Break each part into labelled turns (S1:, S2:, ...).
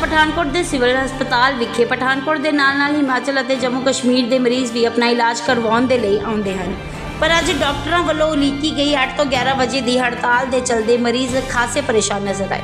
S1: ਪਠਾਨਕੋਟ ਦੇ ਸਿਵਲ ਹਸਪਤਾਲ ਵਿਖੇ ਪਠਾਨਕੋਟ ਦੇ ਨਾਲ-ਨਾਲ ਹਿਮਾਚਲ ਅਤੇ ਜੰਮੂ ਕਸ਼ਮੀਰ ਦੇ ਮਰੀਜ਼ ਵੀ ਆਪਣਾ ਇਲਾਜ ਕਰਵਾਉਣ ਦੇ ਲਈ ਆਉਂਦੇ ਹਨ। ਪਰ ਅੱਜ ਡਾਕਟਰਾਂ ਵੱਲੋਂ ਉਲੀਕੀ ਗਈ 8 ਤੋਂ 11 ਵਜੇ ਦੀ ਹੜਤਾਲ ਦੇ ਚਲਦੇ ਮਰੀਜ਼ ਖਾਸੇ ਪਰੇਸ਼ਾਨ ਨਜ਼ਰ ਆਏ।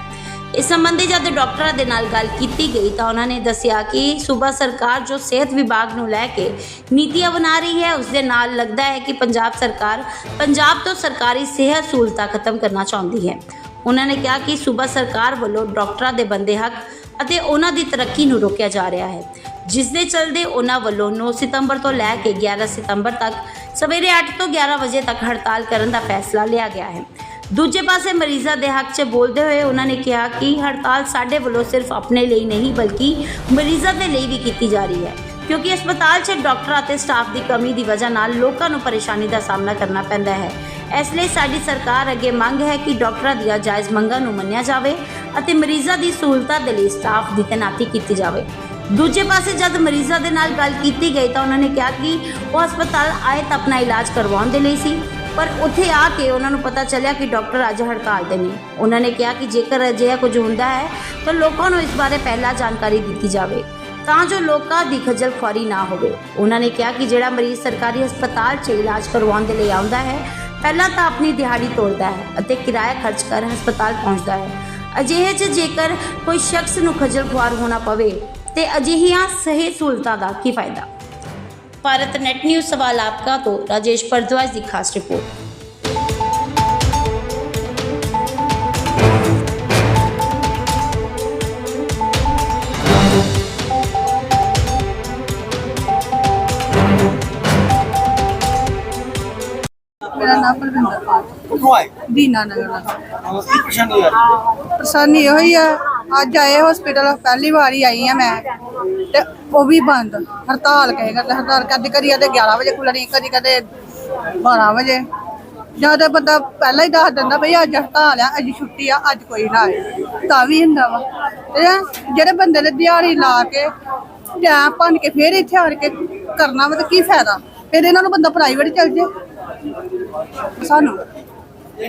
S1: ਇਸ ਸੰਬੰਧੀ ਜਦ ਡਾਕਟਰਾਂ ਦੇ ਨਾਲ ਗੱਲ ਕੀਤੀ ਗਈ ਤਾਂ ਉਹਨਾਂ ਨੇ ਦੱਸਿਆ ਕਿ ਸੂਬਾ ਸਰਕਾਰ ਜੋ ਸਿਹਤ ਵਿਭਾਗ ਨੂੰ ਲੈ ਕੇ ਨੀਤੀਆਂ ਬਣਾ ਰਹੀ ਹੈ ਉਸ ਦੇ ਨਾਲ ਲੱਗਦਾ ਹੈ ਕਿ ਪੰਜਾਬ ਸਰਕਾਰ ਪੰਜਾਬ ਤੋਂ ਸਰਕਾਰੀ ਸਿਹਤ ਸਹੂਲਤਾਂ ਖਤਮ ਕਰਨਾ ਚਾਹੁੰਦੀ ਹੈ। ਉਹਨਾਂ ਨੇ ਕਿਹਾ ਕਿ ਸੂਬਾ ਸਰਕਾਰ ਵੱਲੋਂ ਡਾਕਟਰਾਂ ਦੇ ਬੰਦੇ ਹੱਕ ਅਤੇ ਉਹਨਾਂ ਦੀ ਤਰੱਕੀ ਨੂੰ ਰੋਕਿਆ ਜਾ ਰਿਹਾ ਹੈ। ਜਿਸ ਦੇ ਚਲਦੇ ਉਹਨਾਂ ਵੱਲੋਂ 9 ਸਤੰਬਰ ਤੋਂ ਲੈ ਕੇ 11 ਸਤੰਬਰ ਤੱਕ ਸਵੇਰੇ 8 ਤੋਂ 11 ਵਜੇ ਤੱਕ ਹੜਤਾਲ ਕਰਨ ਦਾ ਫੈਸਲਾ ਲਿਆ ਗਿਆ ਹੈ। ਦੂਜੇ ਪਾਸੇ ਮਰੀਜ਼ਾਂ ਦੇ ਹੱਕ 'ਚ ਬੋਲਦੇ ਹੋਏ ਉਹਨਾਂ ਨੇ ਕਿਹਾ ਕਿ ਹੜਤਾਲ ਸਾਡੇ ਵੱਲੋਂ ਸਿਰਫ ਆਪਣੇ ਲਈ ਨਹੀਂ, ਬਲਕਿ ਮਰੀਜ਼ਾਂ ਦੇ ਲਈ ਵੀ ਕੀਤੀ ਜਾ ਰਹੀ ਹੈ। ਕਿਉਂਕਿ ਹਸਪਤਾਲ 'ਚ ਡਾਕਟਰਾਂ ਅਤੇ ਸਟਾਫ ਦੀ ਕਮੀ ਦੀ ਵਜ੍ਹਾ ਨਾਲ ਲੋਕਾਂ ਨੂੰ ਪਰੇਸ਼ਾਨੀ ਦਾ ਸਾਹਮਣਾ ਕਰਨਾ ਪੈਂਦਾ ਹੈ। ਇਸ ਲਈ ਸਾਡੀ ਸਰਕਾਰ ਅੱਗੇ ਮੰਗ ਹੈ ਕਿ ਡਾਕਟਰਾਂ ਦੀਆਂ ਜਾਇਜ਼ ਮੰਗਾਂ ਨੂੰ ਮੰਨਿਆ ਜਾਵੇ ਅਤੇ ਮਰੀਜ਼ਾਂ ਦੀ ਸਹੂਲਤਾਂ ਦੇ ਲਈ ਸਟਾਫ ਦੀ ਤੈਨਾਤੀ ਕੀਤੀ ਜਾਵੇ। ਦੂਜੇ ਪਾਸੇ ਜਦ ਮਰੀਜ਼ਾਂ ਦੇ ਨਾਲ ਗੱਲ ਕੀਤੀ ਗਈ ਤਾਂ ਉਹਨਾਂ ਨੇ ਕਿਹਾ ਕਿ ਉਹ ਹਸਪਤਾਲ ਆਏ ਤਾਂ ਆਪਣਾ ਇਲਾਜ ਕਰਵਾਉਣ ਦੇ ਲਈ ਸੀ, ਪਰ ਉੱਥੇ ਆ ਕੇ ਉਹਨਾਂ ਨੂੰ ਪਤਾ ਚੱਲਿਆ ਕਿ ਡਾਕਟਰ ਅੱਜ ਹੜਤਾਲ ਤੇ ਨੇ। ਉਹਨਾਂ ਨੇ ਕਿਹਾ ਕਿ ਜੇਕਰ ਅਜਿਹਾ ਕੁਝ ਹੁੰਦਾ ਹੈ ਤਾਂ ਲੋਕਾਂ ਨੂੰ ਇਸ ਬਾਰੇ ਪਹਿਲਾਂ ਜਾਣਕਾਰੀ ਦਿੱਤੀ ਜਾਵੇ। ਤਾਂ ਜੋ ਲੋਕਾਂ ਦੀ ਖੱਜਲ ਖੁਆਰੀ ਨਾ ਹੋਵੇ। ਉਹਨਾਂ ਨੇ ਕਿਹਾ ਕਿ ਜਿਹੜਾ ਮਰੀਜ਼ ਸਰਕਾਰੀ ਹਸਪਤਾਲ 'ਚ ਇਲਾਜ ਕਰਵਾਉਣ ਦੇ ਲਈ ਆਉਂਦਾ ਹੈ, ਪਹਿਲਾਂ ਤਾਂ ਆਪਣੀ ਦਿਹਾੜੀ ਤੋੜਦਾ ਹੈ ਅਤੇ ਕਿਰਾਇਆ ਖਰਚ ਕਰ ਹਸਪਤਾਲ ਪਹੁੰਚਦਾ ਹੈ। ਅਜਿਹੇ 'ਚ ਜੇਕਰ ਕੋਈ ਸ਼ਖਸ ਨੂੰ ਖੱਜਲ ਖੁਆਰ ਹੋਣਾ ਪਵੇ, ਤੇ ਅਜਿਹੀਆਂ ਸਹੀ ਸਹੂਲਤਾਂ ਦਾ ਕੀ ਫਾਇਦਾ? ਭਾਰਤ ਨੈਟ ਨਿਊਜ਼ ਸਵਾਲ ਆਪਕਾ ਤੋਂ ਰਾਜੇਸ਼ ਭਰਦਵਾਜ ਦੀ ਖਾਸ ਰਿਪੋਰਟ।
S2: ਮੇਰਾ ਨਾਮ ਬਲਵਿੰਦਰ ਕੌਰ।
S3: ਕਿੱਥੋਂ ਆਏ?
S2: ਦੀਨਾ ਨਗਰ ਦਾ।
S3: ਅਹ ਕੀ ਪਰੇਸ਼ਾਨੀ ਆ ਰਹੀ?
S2: ਪਰੇਸ਼ਾਨੀ ਇਹੋ ਹੀ ਆ ਅੱਜ ਆਏ ਹਸਪੀਟਲ ਪਹਿਲੀ ਵਾਰੀ ਆਈ ਆ ਮੈਂ। ਤੇ ਉਹ ਵੀ ਬੰਦ ਹੜਤਾਲ ਕਹੇ ਕਰਦੇ ਹੜਤਾਲ ਕਦੇ ਕਦੀ ਕਦੇ 11 ਵਜੇ ਖੁੱਲਣੀ ਕਦੀ ਕਦੇ 12 ਵਜੇ। ਜਦ ਬੰਦਾ ਪਹਿਲਾਂ ਹੀ ਦੱਸ ਦਿੰਦਾ ਬਈ ਅੱਜ ਹੜਤਾਲ ਆ ਅੱਜ ਛੁੱਟੀ ਆ ਅੱਜ ਕੋਈ ਨਾ ਆਏ। ਤਾਂ ਵੀ ਹੁੰਦਾ ਵਾ। ਤੇ ਜਿਹੜੇ ਬੰਦੇ ਨੇ ਦਿਹਾੜੀ ਲਾ ਕੇ ਜਾਂ ਭੰਨ ਕੇ ਫੇਰ ਇੱਥੇ ਆਣ ਕੇ ਕਰਨਾ ਵਾ ਤੇ ਕੀ ਫਾਇਦਾ? ਫਿਰ ਇਹਨਾਂ ਨੂੰ ਬੰਦਾ ਪ੍ਰਾਈਵੇਟ ਚੱਲ ਜੇ। ਸਾਨੂੰ?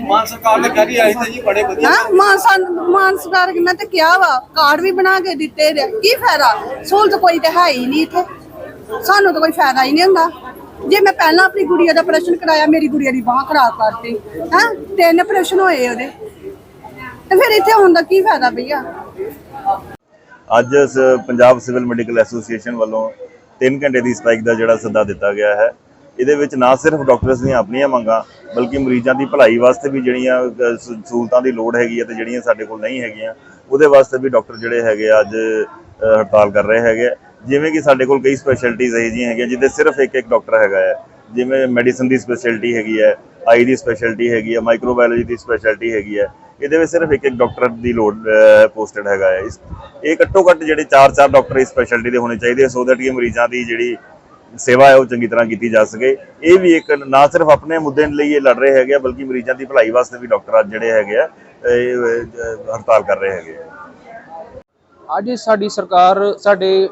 S3: ਮਾਨ ਸਰਕਾਰ ਨੇ ਕਰੀ ਆਈ ਤੇ ਜੀ ਬੜੇ ਵਧੀਆ।
S2: ਹਾਂ? ਮਾਨ ਸਰਕਾਰ ਨੇ ਤੇ ਕਿਹਾ ਵਾ ਕਾਰਡ ਵੀ ਬਣਾ ਕੇ ਦਿੱਤੇ ਨੇ। ਕੀ ਫਾਇਦਾ? ਸਹੂਲਤ ਕੋਈ ਤੇ ਹੈ ਹੀ ਨਹੀਂ ਇੱਥੇ। ਸਾਨੂੰ ਤਾਂ ਕੋਈ ਫਾਇਦਾ ਹੀ ਨਹੀਂ ਹੁੰਦਾ। ਜੇ ਮੈਂ ਪਹਿਲਾਂ ਆਪਣੀ ਗੁੜੀਆ ਦਾ ਆਪਰੇਸ਼ਨ ਕਰਾਇਆ ਮੇਰੀ ਗੁੜੀਆ ਦੀ ਬਾਹ ਖਰਾਬ ਕਰਤੀ। ਹਾਂ? ਤਿੰਨ ਆਪਰੇਸ਼ਨ ਹੋਏ ਉਹਦੇ। ਤੇ ਫਿਰ ਇੱਥੇ ਹੁਣ ਦਾ ਕੀ ਫਾਇਦਾ ਭਈਆ?
S4: ਅੱਜ ਪੰਜਾਬ ਸਿਵਲ ਮੈਡੀਕਲ ਐਸੋਸੀਏਸ਼ਨ ਵੱਲੋਂ 3 ਘੰਟੇ ਦੀ ਸਟ੍ਰਾਈਕ ਦਾ ਜਿਹੜਾ ਸੱਦਾ ਦਿੱਤਾ ਗਿਆ ਹੈ। ਇਹਦੇ ਵਿੱਚ ਨਾ ਸਿਰਫ ਡਾਕਟਰਸ ਦੀਆਂ ਆਪਣੀਆਂ ਮੰਗਾਂ, ਬਲਕਿ ਮਰੀਜ਼ਾਂ ਦੀ ਭਲਾਈ ਵਾਸਤੇ ਵੀ ਜਿਹੜੀਆਂ ਸਹੂਲਤਾਂ ਦੀ ਲੋੜ ਹੈਗੀ ਹੈ ਤੇ ਜਿਹੜੀਆਂ ਸਾਡੇ ਕੋਲ ਨਹੀਂ ਹੈਗੀਆਂ, ਉਹਦੇ ਵਾਸਤੇ ਵੀ ਡਾਕਟਰ ਜਿਹੜੇ ਹੈਗੇ ਆ ਅੱਜ ਹੜਤਾਲ ਕਰ ਰਹੇ ਹੈਗੇ ਆ। ਜਿਵੇਂ ਕਿ ਸਾਡੇ ਕੋਲ ਕਈ ਸਪੈਸ਼ਲਟੀਜ਼ ਇਹੋ ਜਿਹੀਆਂ ਹੈਗੀਆਂ, ਜਿਹਦੇ ਸਿਰਫ ਇੱਕ ਇੱਕ ਡਾਕਟਰ ਹੈਗਾ ਹੈ ਜਿਵੇਂ ਮੈਡੀਸਨ ਦੀ ਸਪੈਸ਼ਲਟੀ ਹੈਗੀ ਹੈ ਆਈ ਦੀ ਸਪੈਸ਼ਲਟੀ ਹੈਗੀ ਹੈ ਮਾਈਕਰੋਬਾਇਓਲੋਜੀ ਦੀ ਸਪੈਸ਼ਲਟੀ ਹੈਗੀ ਹੈ ਇਹਦੇ ਵਿੱਚ ਸਿਰਫ ਇੱਕ ਇੱਕ ਡਾਕਟਰ ਦੀ ਲੋੜ ਪੋਸਟਡ ਹੈਗਾ ਹੈ ਇਸ, ਇਹ ਘੱਟੋ ਘੱਟ ਜਿਹੜੇ 4-4 ਡਾਕਟਰ ਇਸ ਸਪੈਸ਼ਲਟੀ ਦੇ ਹੋਣੇ ਚਾਹੀਦੇ ਸੋ ਦੈਟ ਕਿ ਮਰੀਜ਼ਾਂ ਦੀ ਜਿਹੜੀ ਸੇਵਾ ਹੈ ਉਹ ਚੰਗੀ ਤਰ੍ਹਾਂ ਕੀਤੀ ਜਾ ਸਕੇ। ਇਹ ਵੀ ਇੱਕ ਨਾ ਸਿਰਫ ਆਪਣੇ ਮੁੱਦੇ ਲਈ ਇਹ ਲੜ ਰਹੇ ਹੈਗੇ ਆ, ਬਲਕਿ ਮਰੀਜ਼ਾਂ ਦੀ ਭਲਾਈ ਵਾਸਤੇ ਵੀ ਡਾਕਟਰ ਅੱਜ ਜਿਹੜੇ ਹੈਗੇ ਆ ਹੜਤਾਲ ਕਰ ਰਹੇ ਹੈਗੇ ਆ।
S5: ਅੱਜ ਸਾਡੀ ਸਰਕਾਰ ਸਾਡੇ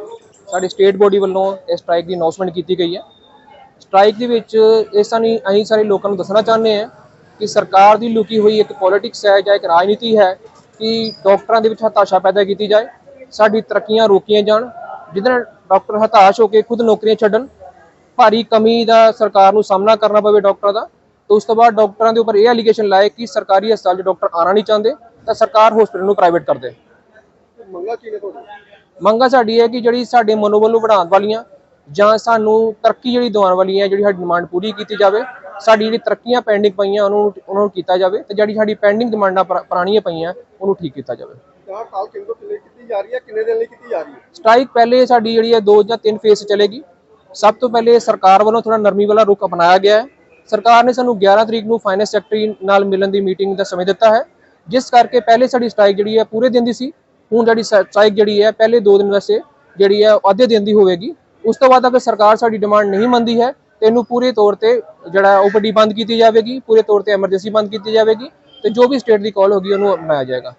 S5: ਸਾਡੀ ਸਟੇਟ ਬੋਡੀ ਵੱਲੋਂ ਇਸ ਸਟ੍ਰਾਈਕ ਦੀ ਅਨਾਉਂਸਮੈਂਟ ਕੀਤੀ ਗਈ ਹੈ। ਸਟ੍ਰਾਈਕ ਦੇ ਵਿੱਚ ਇਸ ਤਰ੍ਹਾਂ ਅਸੀਂ ਸਾਰੇ ਲੋਕਾਂ ਨੂੰ ਦੱਸਣਾ ਚਾਹੁੰਦੇ ਹਾਂ ਕਿ ਸਰਕਾਰ ਦੀ ਲੁਕੀ ਹੋਈ ਇੱਕ ਪੋਲਿਟਿਕਸ ਹੈ ਜਾਂ ਇੱਕ ਰਾਜਨੀਤੀ ਹੈ ਕਿ ਡਾਕਟਰਾਂ ਦੇ ਵਿੱਚ ਹਤਾਸ਼ਾ ਪੈਦਾ ਕੀਤੀ ਜਾਏ ਸਾਡੀ ਤਰੱਕੀਆਂ ਰੋਕੀਆਂ ਜਾਣ। ਜਿਹਦੇ ਨਾਲ ਡਾਕਟਰ ਹਤਾਸ਼ ਹੋ ਕੇ ਖੁਦ ਨੌਕਰੀਆਂ ਛੱਡਣ ਭਾਰੀ ਕਮੀ ਦਾ ਸਰਕਾਰ ਨੂੰ ਸਾਹਮਣਾ ਕਰਨਾ ਪਵੇ ਡਾਕਟਰਾਂ ਦਾ। ਤੇ ਉਸ ਤੋਂ ਬਾਅਦ ਡਾਕਟਰਾਂ ਦੇ ਉੱਪਰ ਇਹ ਐਲੀਗੇਸ਼ਨ ਲਾਏ ਕਿ ਸਰਕਾਰੀ ਹਸਪਤਾਲ 'ਚ ਡਾਕਟਰ ਆਣਾ ਨਹੀਂ ਚਾਹੁੰਦੇ ਤਾਂ ਸਰਕਾਰ ਹਸਪਤਾਲ ਨੂੰ ਪ੍ਰਾਈਵੇਟ ਕਰ ਦੇ।
S3: ਮੰਗਾ ਕੀ ਨੇ ਤੁਹਾਡੀ
S5: ਮੰਗਾਂ ਸਾਡੀ ਹੈ ਕਿ ਜਿਹੜੀ ਸਾਡੇ ਮਨੋਬਲ ਨੂੰ ਵਧਾਉਣ ਵਾਲੀਆਂ ਜਾਂ ਸਾਨੂੰ ਤਰੱਕੀ ਜਿਹੜੀ ਦਿਵਾਉਣ ਵਾਲੀਆਂ ਜਿਹੜੀ ਸਾਡੀ ਡਿਮਾਂਡ ਪੂਰੀ ਕੀਤੀ ਜਾਵੇ ਸਾਡੀ ਜਿਹੜੀ ਤਰੱਕੀਆਂ ਪੈਂਡਿੰਗ ਪਈਆਂ ਉਹਨੂੰ ਉਹਨਾਂ ਨੂੰ ਕੀਤਾ ਜਾਵੇ ਤੇ ਜਿਹੜੀ ਸਾਡੀ ਪੈਂਡਿੰਗ ਡਿਮਾਂਡਾਂ ਪੁਰਾ- ਪੁਰਾਣੀਆਂ ਪਈਆਂ ਉਹਨੂੰ ਠੀਕ ਕੀਤਾ ਜਾਵੇ।
S3: ਤਾਂ ਕਾਲ ਕਿੰਨੇ ਤੋਂ ਕਿੰਨੇ ਕੀਤੀ ਜਾ ਰਹੀ ਹੈ, ਕਿੰਨੇ ਦਿਨ ਲਈ ਕੀਤੀ ਜਾ ਰਹੀ ਹੈ?
S5: ਸਟ੍ਰਾਈਕ ਪਹਿਲੇ ਸਾਡੀ ਜਿਹੜੀ ਹੈ ਦੋ ਜਾਂ ਤਿੰਨ ਫੇਸ ਚੱਲੇਗੀ। ਸਭ ਤੋਂ ਪਹਿਲੇ ਸਰਕਾਰ ਵੱਲੋਂ ਥੋੜਾ ਨਰਮੀ ਵਾਲਾ ਰੁਖ ਅਪਣਾਇਆ ਗਿਆ ਹੈ। ਸਰਕਾਰ ਨੇ ਸਾਨੂੰ 11 ਤਰੀਕ ਨੂੰ ਫਾਈਨੈਂਸ ਸੈਕਟਰੀ ਨਾਲ ਮਿਲਣ ਦੀ ਮੀਟਿੰਗ ਦਾ ਸਮੇਂ ਦਿੱਤਾ ਹੈ। ਜਿਸ ਕਰਕੇ ਪਹਿਲੇ ਸਾਡੀ ਸਟ੍ਰਾਈਕ ਜਿਹੜੀ ਹੈ ਪੂਰੇ ਦਿਨ ਦੀ ਸੀ। ਹੁਣ ਜਿਹੜੀ ਸਟ੍ਰਾਈਕ ਜਿਹੜੀ ਹੈ ਪਹਿਲੇ ਦੋ ਦਿਨ ਵਾਸਤੇ ਜਿਹੜੀ ਹੈ ਅੱਧੇ ਦਿਨ ਦੀ ਹੋਵੇਗੀ। ਉਸ ਤੋਂ ਬਾਅਦ ਅਗਰ ਸਰਕਾਰ ਸਾਡੀ ਡਿਮਾਂਡ ਨਹੀਂ ਮੰਨਦੀ ਹੈ, ਤੇ ਇਹਨੂੰ ਪੂਰੇ ਤੌਰ ਤੇ ਜਿਹੜਾ ਓਪੀਡੀ ਬੰਦ ਕੀਤੀ ਜਾਵੇਗੀ। ਪੂਰੇ ਤੌਰ ਤੇ ਐਮਰਜੈਂਸੀ ਬੰਦ ਕੀਤੀ ਜਾਵੇਗੀ। ਤੇ ਜੋ ਵੀ ਸਟੇਟ ਦੀ ਕਾਲ ਹੋਗੀ, ਉਹਨੂੰ ਅਪਣਾਇਆ ਜਾਏਗਾ।